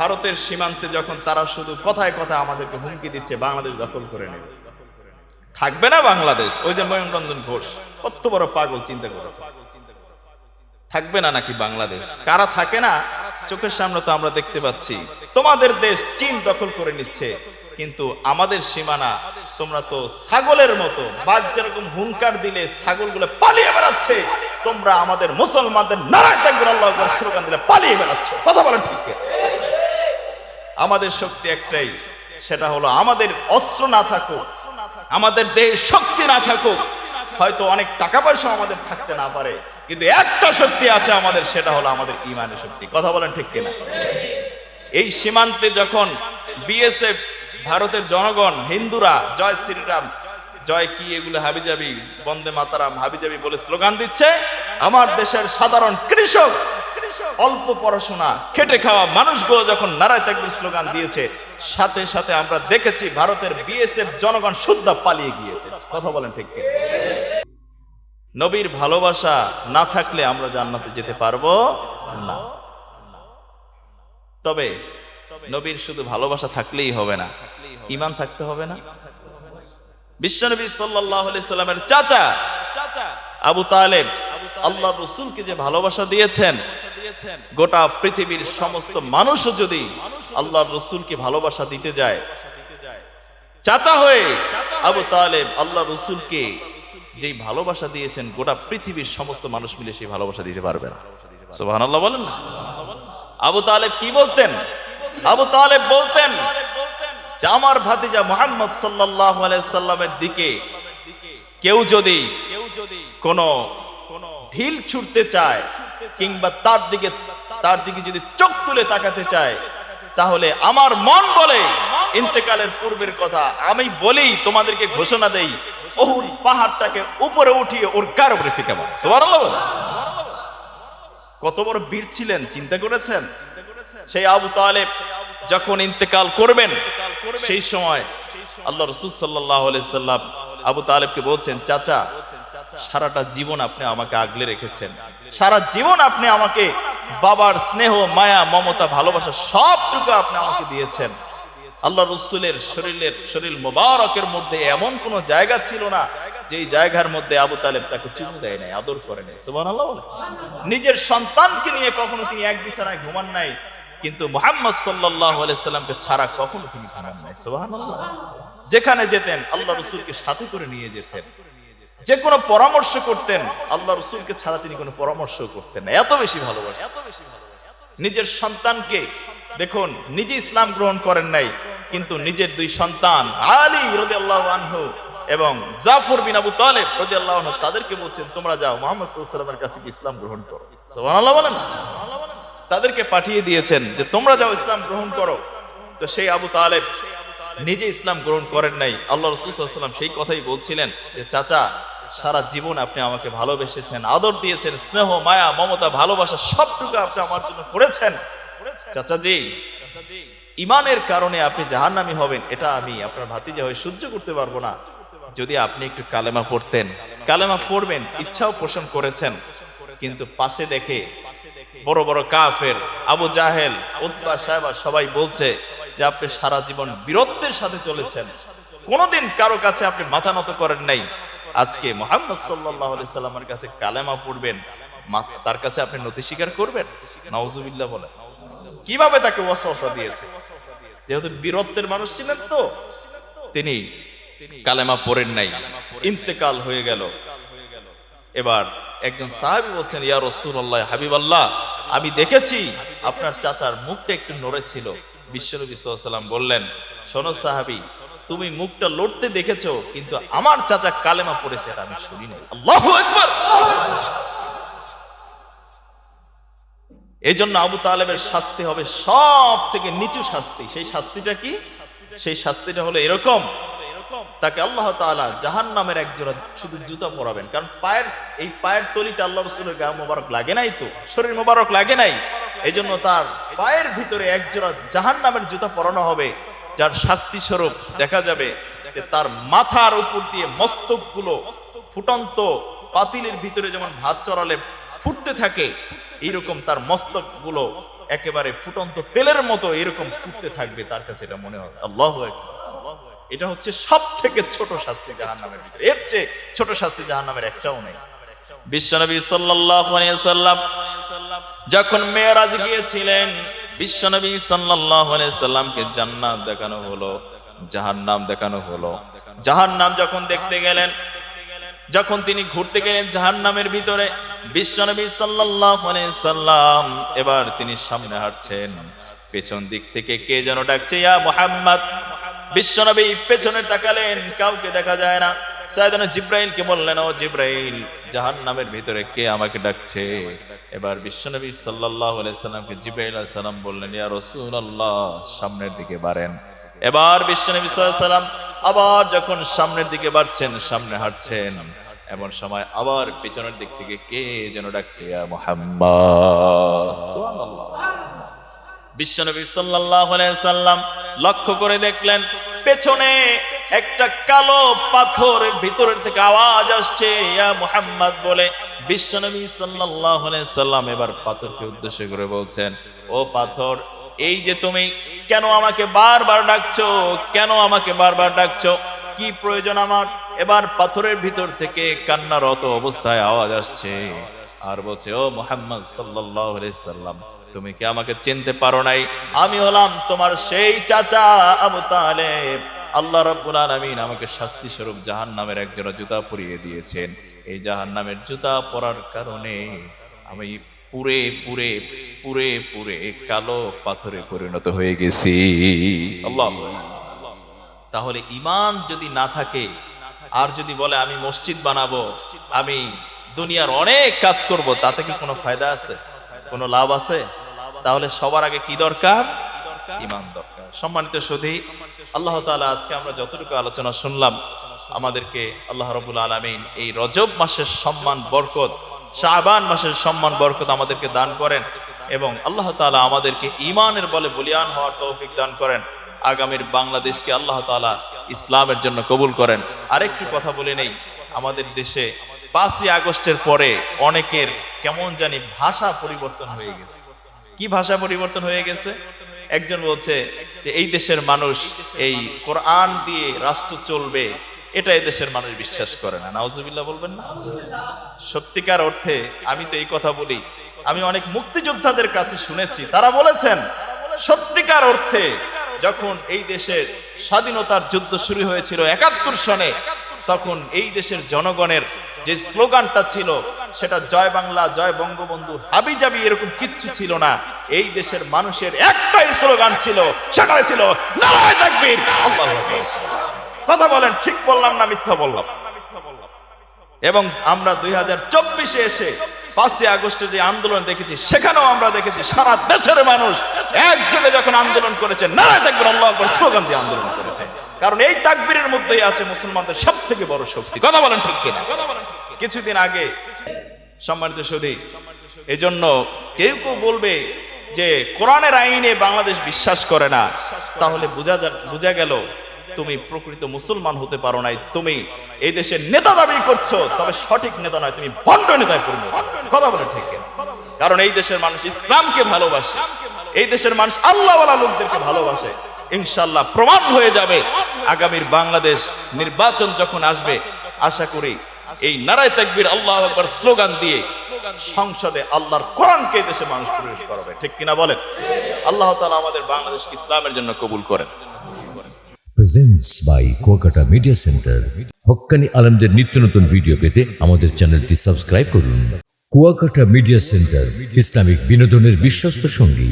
ভারতের সীমান্তে যখন তারা শুধু কথায় কথায় আমাদেরকে হুমকি দিচ্ছে, বাংলাদেশ দখল করে নেবে। থাকবে না বাংলাদেশ? ওই যে ময়ূররঞ্জন ঘোষ, কত বড় পাগল চিন্তা করেছে। থাকবে না নাকি বাংলাদেশ? কারা থাকে না? চোখের সামনে তো আমরা দেখতে পাচ্ছি। তোমাদের দেশ চীন দখল করে নিচ্ছে, কিন্তু আমাদের সীমানা তোমরা তো ছাগলের মতো, বাঘ যেরকম হুঙ্কার দিলে ছাগলগুলো পালিয়ে বেড়াচ্ছে, তোমরা আমাদের মুসলমানদের নারায় থাকবে আল্লাহ স্লোগান দিলে পালিয়ে বেড়াচ্ছ। কথা বলেন ঠিক কিনা? আমাদের শক্তি একটাই, সেটা হলো আমাদের অস্ত্র না থাকুক, আমাদের দেহ শক্তি না থাকুক, হয়তো অনেক টাকা পয়সা আমাদের থাকতে না পারে, কিন্তু একটা শক্তি আছে আমাদের, সেটা হলো আমাদের ইমানের শক্তি। কথা বলেন ঠিক কিনা? এই সীমান্তে যখন বিএসএফ, ভারতের জনগণ, হিন্দুরা, জয় শ্রীরাম, জয় কি এগুলো হাবিজাবি, বন্দে মাতারাম, হাবিজাবি বলে স্লোগান দিচ্ছে, আমার দেশের সাধারণ কৃষক অল্প পড়াশোনা, খেটে খাওয়া মানুষগুলো যখন নারায় তাকবির স্লোগান দিয়েছে, সাথে সাথে আমরা দেখেছি ভারতের বিএসএফ জনগণ শুদ্ধ পালিয়ে গিয়েছে। কথা বলেন ঠিক নবীর ভালোবাসা না থাকলে আমরা জান্নাতে যেতে পারব না। তবে নবীর শুধু ভালোবাসা থাকলেই হবে না ইমান থাকতে হবে না। বিশ্বনবী সাল্লামের চাচা চাচা আবু তালেব আল্লাহ রসুলকে যে ভালোবাসা দিয়েছেন গোটা পৃথিবীর সমস্ত মানুষও যদি আল্লাহ রসুলকে ভালোবাসা দিতে যায় চাচা হয়ে আবু তালেব আল্লাহ রসুলকে যেই ভালোবাসা দিয়েছেন গোটা পৃথিবীর সমস্ত মানুষ মিলে সেই ভালোবাসা দিতে পারবে না। সুবহানাল্লাহ বলেন না? আবু তালেব কি বলতেন? আবু তালেব বলতেন যে আমার ভাতিজা মোহাম্মদ সাল্লাল্লাহু আলাইহি সাল্লামের দিকে কেউ যদি কেউ যদি কোনো কোনো ঢিল ছুটতে চায় কিংবা তার দিকে তার দিকে যদি চোখ তুলে তাকাতে চায়, তাহলে আমার মন বলে, ইন্তেকালের পূর্বের কথা আমি বলেই তোমাদেরকে ঘোষণা দেই, ওহুদ পাহাড়টাকে উপরে উঠিয়ে ওর কার উপরে ফিকে কত বড় বীর ছিলেন, চিন্তা করেছেন? সেই আবু তালেব যখন ইন্তেকাল করবেন, সেই সময় আল্লাহ রসুল সাল্লাহ সাল্লাম আবু তালেবকে বলছেন, চাচা সারাটা জীবন আপনি আমাকে আগলে রেখেছেন। সারা জীবন আপনি আমাকে বাবার স্নেহ, মায়া, মমতা, ভালোবাসা সবটুকু আপনি আমাকে দিয়েছেন। আল্লাহ রসুলের শরীরের, শরীর মোবারকের মধ্যে এমন কোন জায়গা ছিল না, যেই জায়গার মধ্যে আবু তালেব তাকে চুমু দেয় নাই, আদর করে নাই। সুবান আল্লাহ নিজের সন্তানকে নিয়ে কখনো তিনি এক বিছানায় ঘুমান নাই, কিন্তু মোহাম্মদ সাল্লাহ সাল্লামকে ছাড়া কখনো তিনি ঘুমান নাই। সুবাহ যেখানে যেতেন, আল্লাহ রসুলকে সাথে করে নিয়ে যেতেন। যে কোনো পরামর্শ করতেন, আল্লাহ রসুলকে ছাড়া তিনি কোনো পরামর্শ করতেন এত বেশি ভালোবাসেন এত বেশি নিজের সন্তানকে, দেখুন, নিজে ইসলাম গ্রহণ করেন নাই, কিন্তু নিজের দুই সন্তান, আলী আনহু এবং জাফর বিন আবু তালেব আনহু, তাদেরকে বলছেন, তোমরা যাও, মুহাম্মদ ওয়াসাল্লামের কাছে গিয়ে ইসলাম গ্রহণ করো। সুবহানাল্লাহ বলেন তাদেরকে পাঠিয়ে দিয়েছেন যে, তোমরা যাও, ইসলাম গ্রহণ করো। তো সেই আবু তালেব নিজে ইসলাম গ্রহণ করেন নাই। আল্লাহ রসুল সাল্লাম সেই কথাই বলছিলেন যে, চাচা সারা জীবন আপনি আমাকে ভালোবেসেছেন, আদর দিয়েছেন, স্নেহ, মায়া, মমতা, ভালোবাসা, সবটুকু আপনি আমার জন্য করেছেন। চাচাজি ইমানের কারণে আপনি জাহান্নামি হবেন, এটা আমি আপনার ভাতিজা হয়ে সহ্য করতে পারব না। যদি আপনি একটু কালেমা পড়তেন, কালেমা পড়বেন, ইচ্ছাও পোষণ করেছেন, কিন্তু পাশে দেখে বড় বড় কাফের, আবু জাহেল উদ্বা সাহেবা সবাই বলছে যে আপনি সারা জীবন বীরত্বের সাথে চলেছেন। কোনোদিন কারও কাছে আপনি মাথা নত করেন নাই। আজকে মোহাম্মদ সাল্লাহ সাল্লামের কাছে কালেমা পড়বেন তার কাছে আপনি নথি স্বীকার করবেন? নওজুবিল্লাহ বলে কীভাবে তাকে ওয়াসওয়াসা দিয়েছে? যেহেতু বীরত্বের মানুষ ছিলেন তো, তিনি কালেমা পড়েন নাই। ইন্তেকাল হয়ে গেল। এবার একজন সাহাবি বলছেন, ইয়া রসুল্লাহ হাবিব আল্লাহ আমি দেখেছি আপনার চাচার মুখটা একটু নড়ে ছিল। বিশ্বনবী সাল্লাম বললেন, শোনো সাহাবি তুমি মুখটা লড়তে দেখেছ কিন্তু আমার চাচা কালেমা পড়েছে এটা আমি শুনি নাই আল্লাহু আকবার! এই জন্য আবু তালেবের শাস্তি হবে সব থেকে নিচু শাস্তি। সেই শাস্তিটা কি? সেই শাস্তিটা হলো এরকম। তাকে আল্লাহ তাআলা জাহান নামের একজোড়া শুধু জুতা পরাবেন। কারণ পায়ের এই পায়ের তলিতে আল্লাহ রসুলের গা মোবারক লাগে নাই তো? শরীর মোবারক লাগে নাই? এই জন্য তার পায়ের ভিতরে একজোড়া জাহান নামের জুতা পরানো হবে। যার শাস্তি স্বরূপ দেখা যাবে তার মাথার উপর দিয়ে মস্তকগুলো ফুটন্ত পাতিলের ভিতরে যেমন ভাত চড়ালে ফুটতে থাকে, এইরকম তার মস্তকগুলো একেবারে ফুটন্ত তেলের মতো এরকম ফুটতে থাকবে তার কাছে এটা মনে হবে। আল্লাহ এটা হচ্ছে সব থেকে ছোট শাস্তি জাহান নামের ভিতরে। এর চেয়ে ছোট শাস্তি জাহান নামের একটাও নেই। বিশ্বনবী সাল্লাম যখন মেয়েরাজ গিয়েছিলেন, বিশ্বনবী সাল্লামকে জান্নাত দেখানো হলো, জাহান্নাম দেখানো হলো। জাহান্নাম যখন দেখতে গেলেন, যখন তিনি ঘুরতে গেলেন জাহান্নামের ভিতরে, বিশ্বনবী সাল্লাম এবার তিনি সামনে হাঁটছেন। পেছন দিক থেকে কে যেন ডাকছে, ইয়া মুহাম্মদ! বিশ্বনবী পেছনে তাকালেন, কাউকে দেখা যায় না। সাইদানা জিব্রাইলকে বললেন, ও জিব্রাইল, জাহান্নামের ভিতরে কে আমাকে ডাকছে? এবার বিশ্বনবী সাল্লাল্লাহু আলাইহি সাল্লামকে জিব্রাইল সালাম বললেন, ইয়া রাসূলুল্লাহ, সামনের দিকে বাড়েন। এবার বিশ্বনবী সাল্লাম আবার যখন সামনের দিকে বাড়ছেন, সামনে হাঁটছেন, এমন সময় আবার পিছনের দিক থেকে কে যেন ডাকছে, ইয়া মুহাম্মদ। বিশ্বনবী সাল্লাল্লাহু আলাইহি সাল্লাম লক্ষ্য করে দেখলেন পেছনে একটা কালো পাথর ভিতরের থেকে আওয়াজ আসছে, ইয়া মুহাম্মদ বলে। বিশ্বনবী সাল্লাল্লাহু আলাইহি সাল্লাম এবার পাথরকে উদ্দেশ্য করে বলছেন, ও পাথর, এই যে তুমি কেন আমাকে বারবার ডাকছো? কেন আমাকে বারবার ডাকছো? কি প্রয়োজন আমার? এবার পাথরের ভিতর থেকে কান্নারত অবস্থায় আওয়াজ আসছে। আর বলছে, ও মোহাম্মদ সাল্লাল্লাহু আলাইহি সাল্লাম তুমি কি আমাকে চিনতে পারো নাই? আমি হলাম তোমার সেই চাচা আবু তালেব। আল্লাহ রাব্বুল আলামিন আমাকে শাস্তি স্বরূপ জাহান্নামের একজোড়া জুতা পরিয়ে দিয়েছেন। এই জাহান্নামের জুতা পরার কারণে আমি পুরে পুরে পুরে পুরে কালো পাথরে পরিণত হয়ে গেছি। তাহলে ইমান যদি না থাকে, আর যদি বলে আমি মসজিদ বানাবো, আমি দুনিয়ার অনেক কাজ করব, তাতে কি কোনো ফায়দা আছে? কোনো লাভ আছে? তাহলে সবার আগে কি দরকার? ইমান দরকার। সম্মানিত সুধী আল্লাহ তাআলা আজকে আমরা যতটুকু আলোচনা শুনলাম আমাদেরকে আল্লাহ রবুল আলমিন এই রজব মাসের সম্মান বরকত শাহবান মাসের সম্মান বরকত আমাদেরকে দান করেন এবং আল্লাহ তাআলা আমাদেরকে ইমানের বলে বলিয়ান হওয়ার তৌফিক দান করেন। আগামীর বাংলাদেশকে আল্লাহ তাআলা ইসলামের জন্য কবুল করেন। আরেকটু কথা বলে নেই আমাদের দেশে পাঁচই আগস্টের পরে অনেকের কেমন জানি ভাষা পরিবর্তন হয়ে গেছে। কি ভাষা পরিবর্তন হয়ে গেছে? একজন বলছে যে, এই দেশের মানুষ এই কোরআন দিয়ে রাষ্ট্র চলবে, এটা দেশের মানুষ বিশ্বাস করে না। নাউজুবিল্লাহ বলবেন না? সত্যিকার অর্থে আমি তো এই কথা বলি। আমি অনেক মুক্তিযোদ্ধাদের কাছে শুনেছি, তারা বলেছেন, সত্যিকার অর্থে যখন এই দেশের স্বাধীনতার যুদ্ধ শুরু হয়েছিল একাত্তর সনে তখন এই দেশের জনগণের যে স্লোগানটা ছিল, সেটা জয় বাংলা, জয় বঙ্গবন্ধু হাবি জাবি এরকম কিচ্ছু ছিল না। এই দেশের মানুষের একটাই স্লোগান ছিল, সেটাই ছিল। কথা বলেন, ঠিক বললাম না মিথ্যা বললাম? এবং আমরা দুই হাজার চব্বিশে এসে পাঁচই আগস্টে যে আন্দোলন দেখেছি, সেখানেও আমরা দেখেছি সারা দেশের মানুষ একযোগে যখন আন্দোলন করেছে, নারায় তাকবীর আল্লাহ স্লোগান দিয়ে আন্দোলন করেছে। কারণ এই তাকবীরের মধ্যেই আছে মুসলমানদের সব থেকে বড় শক্তি। কথা বলেন ঠিক কিনা? কিছুদিন আগে সম্মানিত এই জন্য কেউ কেউ বলবে যে কোরআনের আইনে বাংলাদেশ বিশ্বাস করে না। তাহলে বোঝা বোঝা গেল তুমি প্রকৃত মুসলমান হতে পারো নাই, তুমি এই দেশের নেতা দাবি করছ, তবে সঠিক নেতা নয়, তুমি ভণ্ড নেতায় পূর্ণ কথা বলে ঠিক? কারণ এই দেশের মানুষ ইসলামকে ভালোবাসে, এই দেশের মানুষ আল্লাহওয়ালা লোকদেরকে ভালোবাসে। ইনশাল্লাহ প্রমাণ হয়ে যাবে। আগামীর বাংলাদেশ নির্বাচন যখন আসবে, আশা করি এই নারায় তাকবীর আল্লাহ আকবার স্লোগান দিয়ে সংসদে আল্লাহর কোরআনকে দেশে মানুষ প্রবেশ করবে। ঠিক কিনা বলেন? আল্লাহ তাআলা আমাদের বাংলাদেশকে ইসলামের জন্য কবুল করেন। Presents by Kuakata media center হক্কানি আলমদের নিত্য নতুন ভিডিও পেতে আমাদের চ্যানেলটি সাবস্ক্রাইব করুন। কুয়াকাটা মিডিয়া সেন্টার ইসলামিক বিনোদনের বিশ্বস্ত সঙ্গী।